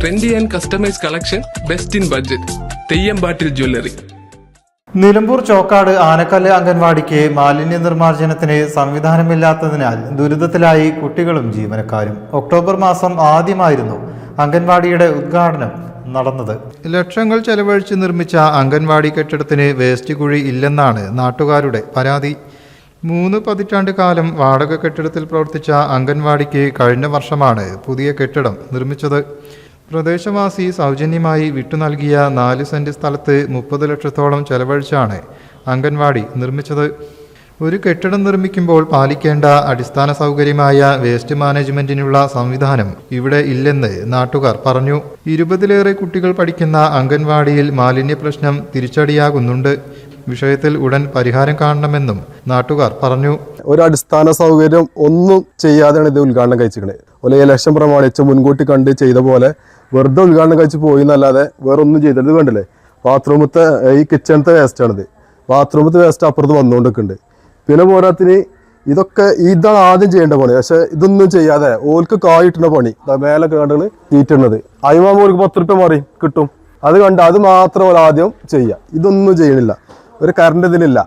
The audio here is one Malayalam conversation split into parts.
Trendy and customise collection best in budget Theyyampattil jewellery Nilambur Chokkad Anakkallu അംഗൻവാടിക്ക് മാലിന്യ നിർമ്മാർജനത്തിന് സംവിധാനമില്ലാത്തതിനാൽ ദുരിതത്തിലായി കുട്ടികളും ജീവനക്കാരും. ഒക്ടോബർ മാസം ആദ്യമായിരുന്നു അംഗൻവാടിയുടെ ഉദ്ഘാടനം നടന്നത്. ലക്ഷങ്ങൾ ചെലവഴിച്ച് നിർമ്മിച്ച അംഗൻവാടി കെട്ടിടത്തിന് വേസ്റ്റ് കുഴി ഇല്ലെന്നാണ് നാട്ടുകാരുടെ പരാതി. മൂന്ന് പതിറ്റാണ്ട് കാലം വാടക കെട്ടിടത്തിൽ പ്രവർത്തിച്ച അംഗൻവാടിക്ക് കഴിഞ്ഞ വർഷമാണ് പുതിയ കെട്ടിടം നിർമ്മിച്ചത്. പ്രദേശവാസി സൗജന്യമായി വിട്ടുനൽകിയ നാല് സെന്റ് സ്ഥലത്ത് മുപ്പത് ലക്ഷത്തോളം ചെലവഴിച്ചാണ് അംഗൻവാടി നിർമ്മിച്ചത്. ഒരു കെട്ടിടം നിർമ്മിക്കുമ്പോൾ പാലിക്കേണ്ട അടിസ്ഥാന സൗകര്യമായ വേസ്റ്റ് മാനേജ്മെന്റിനുള്ള സംവിധാനം ഇവിടെ ഇല്ലെന്ന് നാട്ടുകാർ പറഞ്ഞു. ഇരുപതിലേറെ കുട്ടികൾ പഠിക്കുന്ന അംഗൻവാടിയിൽ മാലിന്യ പ്രശ്നം തിരിച്ചടിയാകുന്നുണ്ട്. വിഷയത്തിൽ ഉടൻ പരിഹാരം കാണണമെന്നും നാട്ടുകാർ പറഞ്ഞു. ഒരു അടിസ്ഥാന സൗകര്യം ഒന്നും ചെയ്യാതെയാണ് ഇത് ഉദ്ഘാടനം കഴിച്ചിരിക്കുന്നത്. ഒരു ഇലക്ഷൻ പ്രമാണിച്ച് മുൻകൂട്ടി കണ്ട് ചെയ്ത പോലെ വെറുതെ ഉദ്ഘാടനം കഴിച്ച് പോയി എന്നല്ലാതെ വേറെ ഒന്നും ചെയ്തിട്ട് കണ്ടില്ലേ? ബാത്റൂമത്തെ ഈ കിച്ചണത്തെ വേസ്റ്റാണിത് ബാത്റൂമത്തെ വേസ്റ്റ് അപ്പുറത്ത് വന്നുകൊണ്ടിരിക്കുന്നുണ്ട് പിന്നെ പോരാത്തിന് ഇതൊക്കെ ഇതാണ് ആദ്യം ചെയ്യേണ്ട പണി. പക്ഷെ ഇതൊന്നും ചെയ്യാതെ ഓൽക്ക് കായിട്ടുന്ന പണി. മേലെ കണ്ടുകൾ തീറ്റുന്നത് അയിമാകുമ്പോൾ ഓർക്ക് പത്ത് റുപ്യ മാറി കിട്ടും. അത് കണ്ട് അത് മാത്രം ഓൾ ആദ്യം ചെയ്യുക ഇതൊന്നും ചെയ്യണില്ല. ഒരു കറണ്ട് ഇതിലില്ല.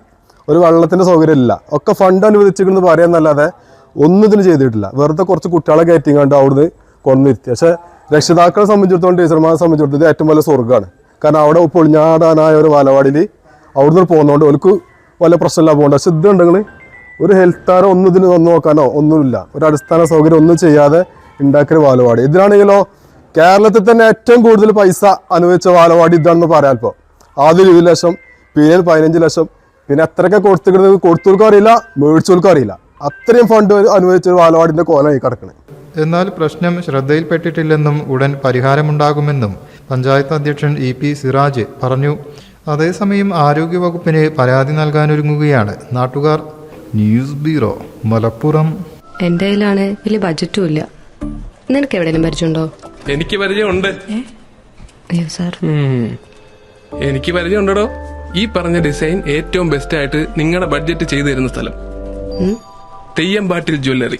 ഒരു വെള്ളത്തിന്റെ സൗകര്യം ഇല്ല. ഒക്കെ ഫണ്ട് അനുവദിച്ചിരിക്കുന്നത് പറയാന്നല്ലാതെ ഒന്നും ഇതിന് ചെയ്തിട്ടില്ല. വെറുതെ കുറച്ച് കുട്ടികളെ കയറ്റിങ്ങാണ്ട് അവിടുന്ന് കൊണ്ടുവന്നിരുത്തി പക്ഷെ രക്ഷിതാക്കളെ സംബന്ധിച്ചിടത്തോളം ടീച്ചർമാരെ സംബന്ധിച്ചിടത്തോളം ഏറ്റവും വലിയ സ്വർഗമാണ്. കാരണം അവിടെ പൊളിഞ്ഞാടാനായ ഒരു ബാലവാടിയിൽ അവിടുന്ന് പോകുന്നതുകൊണ്ട് അവർക്ക് വല്ല പ്രശ്നമില്ല പോകേണ്ട പക്ഷെ ഇതുണ്ടെങ്കിൽ ഒരു ഹെൽത്താരോ ഒന്നും ഇതിന് വന്ന് നോക്കാനോ ഒന്നുമില്ല. ഒരു അടിസ്ഥാന സൗകര്യം ഒന്നും ചെയ്യാതെ ഉണ്ടാക്കിയ വാലവാടി ഇതിനാണെങ്കിലോ കേരളത്തിൽ തന്നെ ഏറ്റവും കൂടുതൽ പൈസ അനുവദിച്ച വാലവാടി ഇതാണെന്ന് പറയാം ഇപ്പോൾ. ആദ്യം ഇരുപത് ലക്ഷം പിന്നെ പതിനഞ്ച് ലക്ഷം പിന്നെ എത്രയൊക്കെ കൊടുത്തിട്ട് കൊടുത്തവർക്കും അറിയില്ല മേടിച്ചവർക്കും അറിയില്ല. അത്രയും ഫണ്ട് അനുവദിച്ച ഒരു ബാലവാടിന്റെ കോലമായി കിടക്കണേ എന്നാൽ പ്രശ്നം ശ്രദ്ധയിൽപ്പെട്ടിട്ടില്ലെന്നും ഉടൻ പരിഹാരമുണ്ടാകുമെന്നും പഞ്ചായത്ത് അധ്യക്ഷൻ ഇ പി സിറാജ് പറഞ്ഞു. അതേസമയം ആരോഗ്യവകുപ്പിന് പരാതി നൽകാനൊരുങ്ങുകയാണ് നാട്ടുകാർ. News bureau Malappuram. എന്റെ കയ്യിലാണ് വലിയ ബജറ്റും ഇല്ല. നിനക്ക് എവിടെയെങ്കിലും പരിചയമുണ്ടോ? എനിക്ക് പരിചയമുണ്ട്. അയ്യോ സാർ. എനിക്ക് പരിചയമുണ്ടോ ഈ പറഞ്ഞ ഡിസൈൻ ഏറ്റവും ബെസ്റ്റ് ആയിട്ട് നിങ്ങളുടെ ബഡ്ജറ്റ് ചെയ്തു തരുന്ന സ്ഥലം Theyyampattil jewellery